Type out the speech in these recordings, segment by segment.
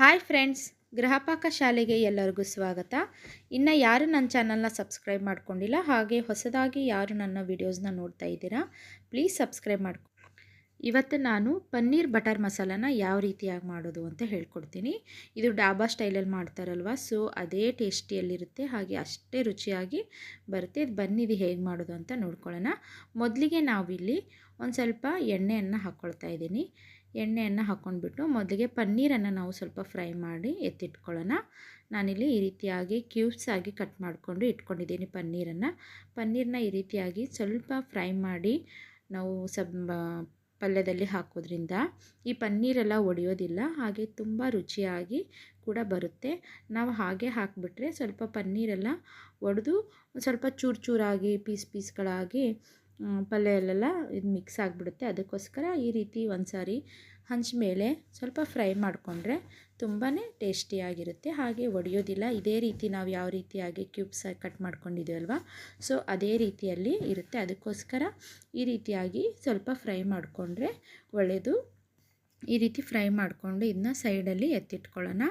Hi friends Gruhapaka ಶಾಲೆಗೆ ಎಲ್ಲರಿಗೂ ಸ್ವಾಗತ. ಇನ್ನು ಯಾರು ನನ್ನ ಚಾನಲ್ನ ಸಬ್ಸ್ಕ್ರೈಬ್ ಮಾಡ್ಕೊಂಡಿಲ್ಲ, ಹಾಗೆ ಹೊಸದಾಗಿ ಯಾರು ನನ್ನ ವಿಡಿಯೋಸ್ನ ನೋಡ್ತಾ ಇದ್ದೀರಾ, ಪ್ಲೀಸ್ ಸಬ್ಸ್ಕ್ರೈಬ್ ಮಾಡ್ಕೊ ಇವತ್ತು ನಾನು ಪನ್ನೀರ್ ಬಟರ್ ಮಸಾಲಾನ ಯಾವ ರೀತಿಯಾಗಿ ಮಾಡೋದು ಅಂತ ಹೇಳ್ಕೊಡ್ತೀನಿ. ಇದು ಡಾಬಾ ಸ್ಟೈಲಲ್ಲಿ ಮಾಡ್ತಾರಲ್ವ, ಸೊ ಅದೇ ಟೇಸ್ಟಿಯಲ್ಲಿರುತ್ತೆ, ಹಾಗೆ ಅಷ್ಟೇ ರುಚಿಯಾಗಿ ಬರುತ್ತೆ. ಇದು ಬನ್ನಿದು ಹೇಗೆ ಮಾಡೋದು ಅಂತ ನೋಡ್ಕೊಳ್ಳೋಣ. ಮೊದಲಿಗೆ ನಾವಿಲ್ಲಿ ಒಂದು ಸ್ವಲ್ಪ ಎಣ್ಣೆಯನ್ನು ಹಾಕ್ಕೊಳ್ತಾ ಇದ್ದೀನಿ. ಎಣ್ಣೆಯನ್ನು ಹಾಕ್ಕೊಂಡ್ಬಿಟ್ಟು ಮೊದಲಿಗೆ ಪನ್ನೀರನ್ನು ನಾವು ಸ್ವಲ್ಪ ಫ್ರೈ ಮಾಡಿ ಎತ್ತಿಟ್ಕೊಳ್ಳೋಣ. ನಾನಿಲ್ಲಿ ಈ ರೀತಿಯಾಗಿ ಕ್ಯೂಬ್ಸ್ ಆಗಿ ಕಟ್ ಮಾಡಿಕೊಂಡು ಇಟ್ಕೊಂಡಿದ್ದೀನಿ ಪನ್ನೀರನ್ನು. ಪನ್ನೀರನ್ನ ಈ ರೀತಿಯಾಗಿ ಸ್ವಲ್ಪ ಫ್ರೈ ಮಾಡಿ ನಾವು ಸಬ್ ಪಲ್ಯದಲ್ಲಿ ಹಾಕೋದ್ರಿಂದ ಈ ಪನ್ನೀರೆಲ್ಲ ಒಡೆಯೋದಿಲ್ಲ, ಹಾಗೆ ತುಂಬ ರುಚಿಯಾಗಿ ಕೂಡ ಬರುತ್ತೆ. ನಾವು ಹಾಗೆ ಹಾಕಿಬಿಟ್ರೆ ಸ್ವಲ್ಪ ಪನ್ನೀರೆಲ್ಲ ಒಡೆದು ಸ್ವಲ್ಪ ಚೂರು ಚೂರಾಗಿ ಪೀಸ್ ಪೀಸ್ಗಳಾಗಿ ಪಲ್ಯಲ್ಲೆಲ್ಲ ಇದು ಮಿಕ್ಸ್ ಆಗಿಬಿಡುತ್ತೆ. ಅದಕ್ಕೋಸ್ಕರ ಈ ರೀತಿ ಒಂದು ಸಾರಿ ಹಂಚ ಮೇಲೆ ಸ್ವಲ್ಪ ಫ್ರೈ ಮಾಡಿಕೊಂಡ್ರೆ ತುಂಬಾ ಟೇಸ್ಟಿಯಾಗಿರುತ್ತೆ ಹಾಗೆ ಒಡೆಯೋದಿಲ್ಲ. ಇದೇ ರೀತಿ ನಾವು ಯಾವ ರೀತಿಯಾಗಿ ಕ್ಯೂಬ್ಸ್ ಕಟ್ ಮಾಡ್ಕೊಂಡಿದ್ದೀವಲ್ವ ಸೊ ಅದೇ ರೀತಿಯಲ್ಲಿ ಇರುತ್ತೆ. ಅದಕ್ಕೋಸ್ಕರ ಈ ರೀತಿಯಾಗಿ ಸ್ವಲ್ಪ ಫ್ರೈ ಮಾಡಿಕೊಂಡ್ರೆ ಒಳ್ಳೆಯದು ಈ ರೀತಿ ಫ್ರೈ ಮಾಡಿಕೊಂಡು ಇದನ್ನ ಸೈಡಲ್ಲಿ ಎತ್ತಿಟ್ಕೊಳ್ಳೋಣ.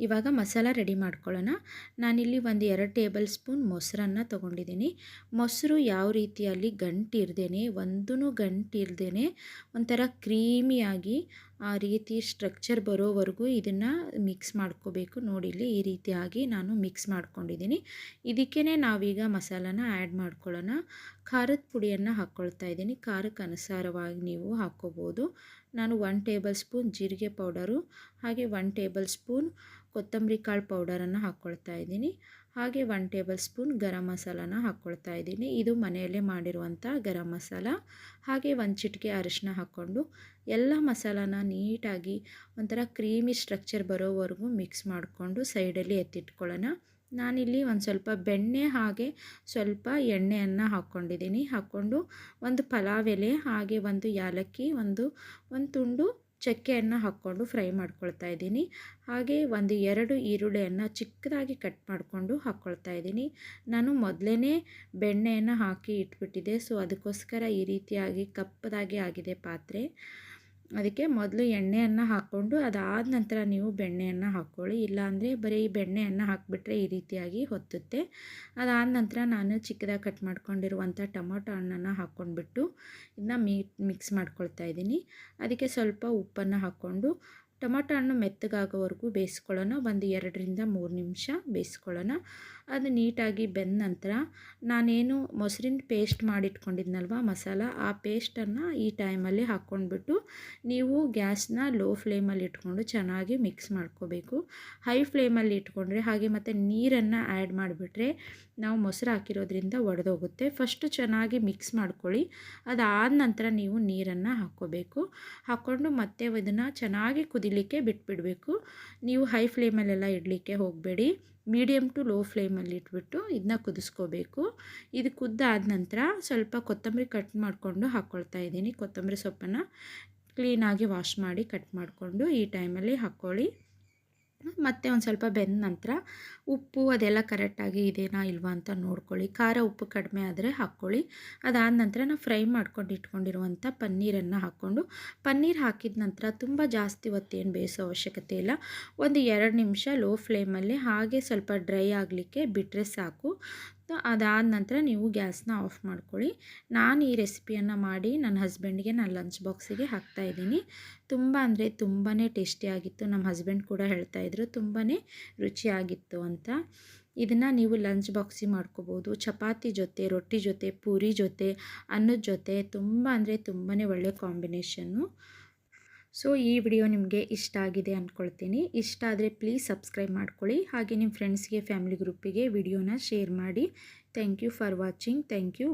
ಇವಾಗ ಮಸಾಲ ರೆಡಿ ಮಾಡ್ಕೊಳ್ಳೋಣ. ನಾನಿಲ್ಲಿ ಒಂದು ಎರಡು ಟೇಬಲ್ ಸ್ಪೂನ್ ಮೊಸರನ್ನು ತೊಗೊಂಡಿದ್ದೀನಿ. ಮೊಸರು ಯಾವ ರೀತಿಯಲ್ಲಿ ಗಂಟಿರ್ದೇನೆ ಒಂದೂ ಗಂಟಿರ್ದೇನೆ ಒಂಥರ ಕ್ರೀಮಿಯಾಗಿ ಆ ರೀತಿ ಸ್ಟ್ರಕ್ಚರ್ ಬರೋವರೆಗೂ ಇದನ್ನು ಮಿಕ್ಸ್ ಮಾಡ್ಕೋಬೇಕು. ನೋಡಿ ಇಲ್ಲಿ ಈ ರೀತಿಯಾಗಿ ನಾನು ಮಿಕ್ಸ್ ಮಾಡ್ಕೊಂಡಿದ್ದೀನಿ. ಇದಕ್ಕೇ ನಾವೀಗ ಮಸಾಲಾನ ಆ್ಯಡ್ ಮಾಡ್ಕೊಳ್ಳೋಣ. ಖಾರದ ಪುಡಿಯನ್ನು ಹಾಕ್ಕೊಳ್ತಾ ಇದ್ದೀನಿ. ಖಾರಕ್ಕೆ ಅನುಸಾರವಾಗಿ ನೀವು ಹಾಕ್ಕೋಬೋದು ನಾನು ಒನ್ ಟೇಬಲ್ ಸ್ಪೂನ್ ಜೀರಿಗೆ ಪೌಡರು ಹಾಗೆ ಒನ್ ಟೇಬಲ್ ಸ್ಪೂನ್ ಕೊತ್ತಂಬರಿ ಕಾಳು ಪೌಡರನ್ನು ಹಾಕ್ಕೊಳ್ತಾ ಇದ್ದೀನಿ. ಹಾಗೆ ಒನ್ ಟೇಬಲ್ ಸ್ಪೂನ್ ಗರಂ ಮಸಾಲಾನ ಹಾಕ್ಕೊಳ್ತಾ ಇದ್ದೀನಿ. ಇದು ಮನೆಯಲ್ಲೇ ಮಾಡಿರುವಂಥ ಗರಂ ಮಸಾಲ. ಹಾಗೆ ಒಂದು ಚಿಟಿಕೆ ಅರಿಶಿನ ಹಾಕ್ಕೊಂಡು ಎಲ್ಲ ಮಸಾಲಾನ ನೀಟಾಗಿ ಒಂಥರ ಕ್ರೀಮಿ ಸ್ಟ್ರಕ್ಚರ್ ಬರೋವರೆಗೂ ಮಿಕ್ಸ್ ಮಾಡಿಕೊಂಡು ಸೈಡಲ್ಲಿ ಎತ್ತಿಟ್ಕೊಳ್ಳೋಣ. ನಾನಿಲ್ಲಿ ಒಂದು ಸ್ವಲ್ಪ ಬೆಣ್ಣೆ ಹಾಗೆ ಸ್ವಲ್ಪ ಎಣ್ಣೆಯನ್ನು ಹಾಕ್ಕೊಂಡಿದ್ದೀನಿ. ಹಾಕ್ಕೊಂಡು ಒಂದು ಪಲಾವ್ ಎಲೆ ಹಾಗೆ ಒಂದು ಯಾಲಕ್ಕಿ ಒಂದು ಒಂದು ತುಂಡು ಚಕ್ಕೆಯನ್ನು ಹಾಕ್ಕೊಂಡು ಫ್ರೈ ಮಾಡ್ಕೊಳ್ತಾ ಇದ್ದೀನಿ. ಹಾಗೆ ಒಂದು ಎರಡು ಈರುಳ್ಳಿಯನ್ನು ಚಿಕ್ಕದಾಗಿ ಕಟ್ ಮಾಡಿಕೊಂಡು ಹಾಕ್ಕೊಳ್ತಾ ಇದ್ದೀನಿ. ನಾನು ಮೊದಲೇ ಬೆಣ್ಣೆಯನ್ನು ಹಾಕಿ ಇಟ್ಬಿಟ್ಟಿದ್ದೆ. ಸೊ, ಅದಕ್ಕೋಸ್ಕರ ಈ ರೀತಿಯಾಗಿ ಕಪ್ಪದಾಗಿ ಆಗಿದೆ ಪಾತ್ರೆ. ಅದಕ್ಕೆ ಮೊದಲು ಎಣ್ಣೆಯನ್ನು ಹಾಕ್ಕೊಂಡು ಅದಾದ ನಂತರ ನೀವು ಬೆಣ್ಣೆಯನ್ನು ಹಾಕ್ಕೊಳ್ಳಿ. ಇಲ್ಲಾಂದರೆ ಬರೀ ಬೆಣ್ಣೆಯನ್ನು ಹಾಕಿಬಿಟ್ರೆ ಈ ರೀತಿಯಾಗಿ ಹೊತ್ತುತ್ತೆ. ಅದಾದ ನಂತರ ನಾನು ಚಿಕ್ಕದಾಗಿ ಕಟ್ ಮಾಡ್ಕೊಂಡಿರುವಂಥ ಟೊಮೊಟೊ ಹಣ್ಣನ್ನು ಹಾಕ್ಕೊಂಡ್ಬಿಟ್ಟು ಇದನ್ನ ಮಿಕ್ಸ್ ಮಾಡ್ಕೊಳ್ತಾ ಇದ್ದೀನಿ. ಅದಕ್ಕೆ ಸ್ವಲ್ಪ ಉಪ್ಪನ್ನು ಹಾಕ್ಕೊಂಡು ಟೊಮೊಟೊ ಹಣ್ಣು ಮೆತ್ತಗಾಗೋವರೆಗೂ ಬೇಯಿಸ್ಕೊಳ್ಳೋಣ. ಒಂದು ಎರಡರಿಂದ ಮೂರು ನಿಮಿಷ ಬೇಯಿಸ್ಕೊಳ್ಳೋಣ. ಅದು ನೀಟಾಗಿ ಬೆಂದ ನಂತರ ನಾನೇನು ಮೊಸರಿನ ಪೇಸ್ಟ್ ಮಾಡಿಟ್ಕೊಂಡಿದ್ನಲ್ವ ಮಸಾಲ, ಆ ಪೇಸ್ಟನ್ನು ಈ ಟೈಮಲ್ಲಿ ಹಾಕ್ಕೊಂಡ್ಬಿಟ್ಟು ನೀವು ಗ್ಯಾಸ್ನ ಲೋ ಫ್ಲೇಮಲ್ಲಿ ಇಟ್ಕೊಂಡು ಚೆನ್ನಾಗಿ ಮಿಕ್ಸ್ ಮಾಡ್ಕೋಬೇಕು. ಹೈ ಫ್ಲೇಮಲ್ಲಿ ಇಟ್ಕೊಂಡ್ರೆ ಹಾಗೆ ಮತ್ತು ನೀರನ್ನು ಆ್ಯಡ್ ಮಾಡಿಬಿಟ್ರೆ ನಾವು ಮೊಸರು ಹಾಕಿರೋದ್ರಿಂದ ಒಡೆದೋಗುತ್ತೆ. ಫಸ್ಟು ಚೆನ್ನಾಗಿ ಮಿಕ್ಸ್ ಮಾಡ್ಕೊಳ್ಳಿ. ಅದಾದ ನಂತರ ನೀವು ನೀರನ್ನು ಹಾಕ್ಕೋಬೇಕು. ಹಾಕ್ಕೊಂಡು ಮತ್ತೆ ಇದನ್ನು ಚೆನ್ನಾಗಿ ಕುದಿಲಿಕ್ಕೆ ಬಿಟ್ಬಿಡಬೇಕು. ನೀವು ಹೈ ಫ್ಲೇಮಲ್ಲೆಲ್ಲ ಇಡಲಿಕ್ಕೆ ಹೋಗಬೇಡಿ. ಮೀಡಿಯಮ್ ಟು ಲೋ ಫ್ಲೇಮಲ್ಲಿ ಇಟ್ಬಿಟ್ಟು ಇದನ್ನ ಕುದಿಸ್ಕೋಬೇಕು. ಇದು ಕುದ್ದಾದ ನಂತರ ಸ್ವಲ್ಪ ಕೊತ್ತಂಬರಿ ಕಟ್ ಮಾಡಿಕೊಂಡು ಹಾಕ್ಕೊಳ್ತಾ ಇದ್ದೀನಿ. ಕೊತ್ತಂಬರಿ ಸೊಪ್ಪನ್ನು ಕ್ಲೀನಾಗಿ ವಾಶ್ ಮಾಡಿ ಕಟ್ ಮಾಡಿಕೊಂಡು ಈ ಟೈಮಲ್ಲಿ ಹಾಕ್ಕೊಳ್ಳಿ ಮತ್ತು ಒಂದು ಸ್ವಲ್ಪ ಬೆಂದ ನಂತರ ಉಪ್ಪು ಅದೆಲ್ಲ ಕರೆಕ್ಟಾಗಿ ಇದೇನಾ ಇಲ್ವಾ ಅಂತ ನೋಡ್ಕೊಳ್ಳಿ. ಖಾರ ಉಪ್ಪು ಕಡಿಮೆ ಆದರೆ ಹಾಕ್ಕೊಳ್ಳಿ. ಅದಾದ ನಂತರ ನಾವು ಫ್ರೈ ಮಾಡ್ಕೊಂಡು ಇಟ್ಕೊಂಡಿರುವಂಥ ಪನ್ನೀರನ್ನು ಹಾಕ್ಕೊಂಡು, ಪನ್ನೀರ್ ಹಾಕಿದ ನಂತರ ತುಂಬ ಜಾಸ್ತಿ ಹೊತ್ತೇನು ಬೇಯಿಸೋ ಅವಶ್ಯಕತೆ ಇಲ್ಲ. ಒಂದು ಎರಡು ನಿಮಿಷ ಲೋ ಫ್ಲೇಮಲ್ಲಿ ಹಾಗೆ ಸ್ವಲ್ಪ ಡ್ರೈ ಆಗಲಿಕ್ಕೆ ಬಿಟ್ಟರೆ ಸಾಕು. ಅದಾದ ನಂತರ ನೀವು ಗ್ಯಾಸ್ನ ಆಫ್ ಮಾಡ್ಕೊಳ್ಳಿ. ನಾನು ಈ ರೆಸಿಪಿಯನ್ನು ಮಾಡಿ ನನ್ನ ಹಸ್ಬೆಂಡ್ಗೆ ನಾನು ಲಂಚ್ ಬಾಕ್ಸಿಗೆ ಹಾಕ್ತಾಯಿದ್ದೀನಿ ತುಂಬ ಅಂದರೆ ತುಂಬಾ ಟೇಸ್ಟಿಯಾಗಿತ್ತು ನಮ್ಮ ಹಸ್ಬೆಂಡ್ ಕೂಡ ಹೇಳ್ತಾಯಿದ್ರು ತುಂಬಾ ರುಚಿಯಾಗಿತ್ತು ಅಂತ. ಇದನ್ನು ನೀವು ಲಂಚ್ ಬಾಕ್ಸಿಗೆ ಮಾಡ್ಕೋಬೋದು. ಚಪಾತಿ ಜೊತೆ, ರೊಟ್ಟಿ ಜೊತೆ, ಪೂರಿ ಜೊತೆ, ಅನ್ನದ ಜೊತೆ, ತುಂಬ ಅಂದರೆ ತುಂಬಾ ಒಳ್ಳೆಯ ಕಾಂಬಿನೇಷನ್ನು ಸೊ, ಈ ವಿಡಿಯೋ ನಿಮಗೆ ಇಷ್ಟ ಆಗಿದೆ ಅಂದ್ಕೊಳ್ತೀನಿ ಇಷ್ಟ ಆದರೆ ಪ್ಲೀಸ್ ಸಬ್ಸ್ಕ್ರೈಬ್ ಮಾಡ್ಕೊಳ್ಳಿ. ಹಾಗೆ ನಿಮ್ಮ ಫ್ರೆಂಡ್ಸ್ಗೆ ಫ್ಯಾಮಿಲಿ ಗ್ರೂಪಿಗೆ ವಿಡಿಯೋನ ಶೇರ್ ಮಾಡಿ. Thank you for watching thank you